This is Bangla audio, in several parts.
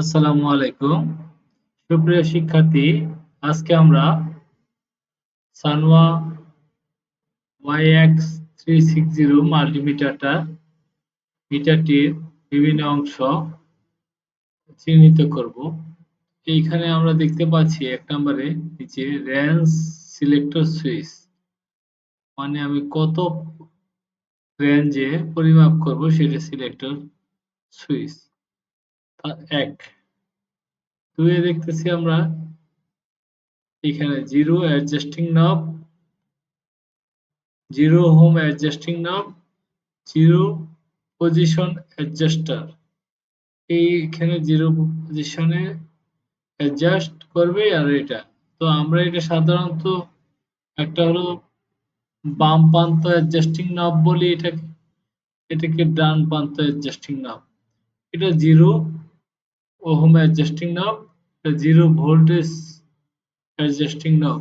আসসালামু আলাইকুম। সুপ্রিয় শিক্ষার্থী, আজকে আমরা Sanwa YX three six zero মাল্টিমিটারটা, মিটারটির বিভিন্ন অংশ চিহ্নিত করব। এইখানে আমরা দেখতে পাচ্ছি এক নম্বরে নিচে রেঞ্জ সিলেক্টর সুইচ মানে আমি কত রেঞ্জে পরিমাপ করব সেটা সিলেক্টর সুইচ। এক। দুয়ে দেখতেছি আমরা এখানে zero adjusting knob zero home adjusting knob zero position adjuster এইখানে জিরো পজিশনে অ্যাডজাস্ট করবে আর এটা। তো আমরা এটা সাধারণত একটা হলো বাম প্রান্ত অ্যাডজাস্টিং নব বলি এটাকে। এটাকে ডান প্রান্ত অ্যাডজাস্টিং নব এটা zero ohm adjusting knob zero voltage adjusting knob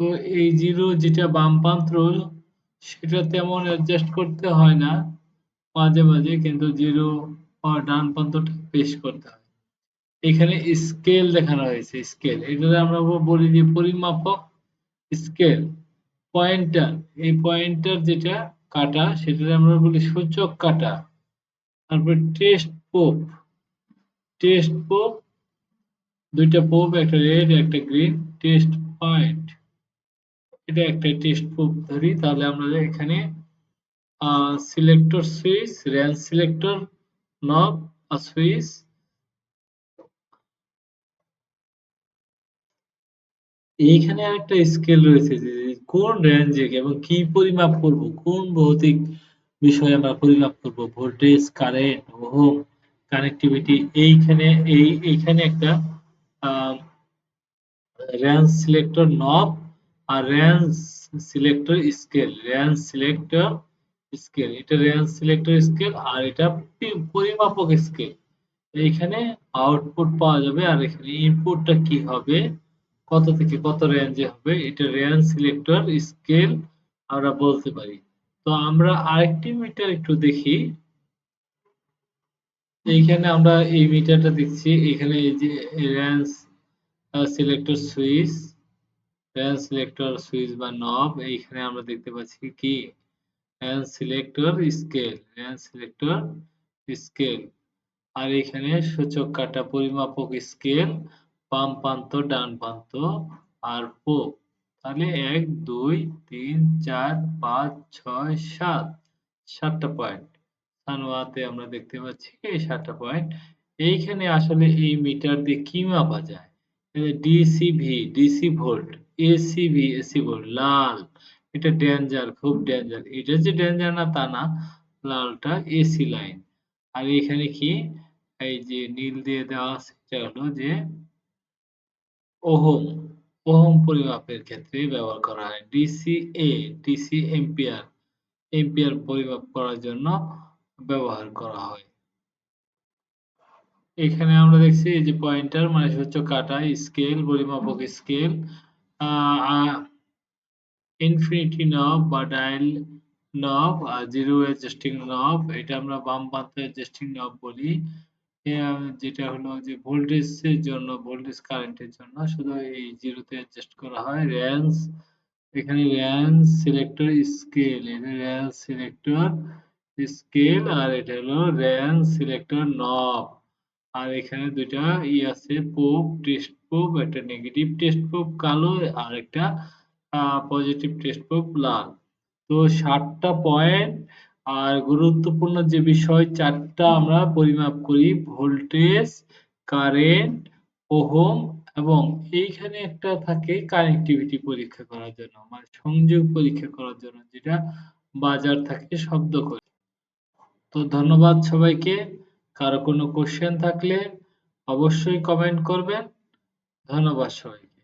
তো এই জিরো যেটা বাম প্রান্ত সেটা তেমন অ্যাডজাস্ট করতে হয় না, মাঝে মাঝে কিন্তু জিরো ডান প্রান্তটা পেশ করতে হয়। এখানে স্কেল দেখানো হয়েছে স্কেল এটা আমরা বলি যে পরিমাপক স্কেল পয়েন্টার, এই পয়েন্টার যেটা কাটা সেটা আমরা বলি সূচক কাটা। তারপর টেস্ট পোপ টেস্ট পোপ দুইটা পোপ একটা রেড একটা গ্রিন টেস্ট পয়েন্ট এটা একটা টেস্ট পোপ ধরি, তাহলে আমরা এখানে selector switch range selector knob আর সুইচ এইখানে একটা স্কেল রয়েছে যে কোন রেঞ্জে এবং কি পরিমাপ করব, কোন ভৌতিক বিষয়ে আমরা পরিমাপ করব ভোল্টেজ কারেন্ট ওহম কানেক্টিভিটি এইখানে, এই, এইখানে একটা রেঞ্জ সিলেক্টর নব আর range selector scale. Range selector scale. এটা রেঞ্জ সিলেক্টর স্কেল আর এটা পরিমাপক স্কেল। এইখানে আউটপুট পাওয়া যাবে আর এখানে ইনপুটটা কি হবে? কত থেকে কত রেঞ্জে হবে? এটা রেঞ্জ সিলেক্টর স্কেল আমরা বলতে পারি। তো আমরা আরেকটি মিটার একটু দেখি। এইখানে আমরা এই মিটারটা দেখছি। এখানে এই যে range selector switch range selector switch বা নব এইখানে আমরা দেখতে পাচ্ছি কি? Range selector scale range selector scale আর এখানে সূচক কাটা পরিমাপক স্কেল বাম প্রান্ত, ডান প্রান্ত আর পোপ তাহলে এক, দুই, তিন, চার, পাঁচ, ছয়, সাত, সাতটা পয়েন্ট সানোয়াতে আমরা দেখতে পাচ্ছি এই সাতটা পয়েন্ট এইখানে আসলে এই মিটার দিয়ে কি মাপা যায়? DCV DC volt ACV AC volt লাল। এটা ডেঞ্জার খুব ডেঞ্জার এটা যে ডেঞ্জার না, তা না। লালটা এসি লাইন আর এখানে কি? এই যে নীল দিয়ে দেওয়া আছে, এটা হলো যে ওহম। ওহম পরিমাপের ক্ষেত্রে ব্যবহার করা হয়। ডিসিএ ডিসি এম্পিয়ার এম্পিয়ার পরিমাপ করার জন্য ব্যবহার করা হয়। এখানে আমরা দেখছি এই যে পয়েন্টার মানে হচ্ছে কাটা স্কেল পরিমাপক স্কেল ইনফিনিটি নব বা ডায়াল নব আর জিরো অ্যাডজাস্টিং নব এটা আমরা বাম প্রান্তে অ্যাডজাস্টিং নব বলি। যেটা হলো যে ভোল্টেজের জন্য, ভোল্টেজ কারেন্টের জন্য শুধু এই জিরোতে অ্যাডজাস্ট করা হয়। রেঞ্জ এখানে রেঞ্জ সিলেক্টর স্কেল এটা রেঞ্জ সিলেক্টর স্কেল আর এটা হলো র্যান সিলেক্টর নব আর এখানে দুইটা ই আছে পোপ টেস্ট পোপ একটা নেগেটিভ টেস্ট পোপ কালো, আর একটা পজিটিভ টেস্ট পোপ লাল। তো সাতটা পয়েন্ট আর গুরুত্বপূর্ণ যে বিষয়, চারটা আমরা পরিমাপ করি ভোল্টেজ কারেন্ট ওহম, এবং এইখানে একটা থাকে কানেক্টিভিটি পরীক্ষা করার জন্য মানে সংযোগ পরীক্ষা করার জন্য, যেটা বাজার থাকে শব্দ করে। তো ধন্যবাদ সবাইকে। কারও কোনো কোশ্চেন থাকলে অবশ্যই কমেন্ট করবেন। ধন্যবাদ সবাইকে।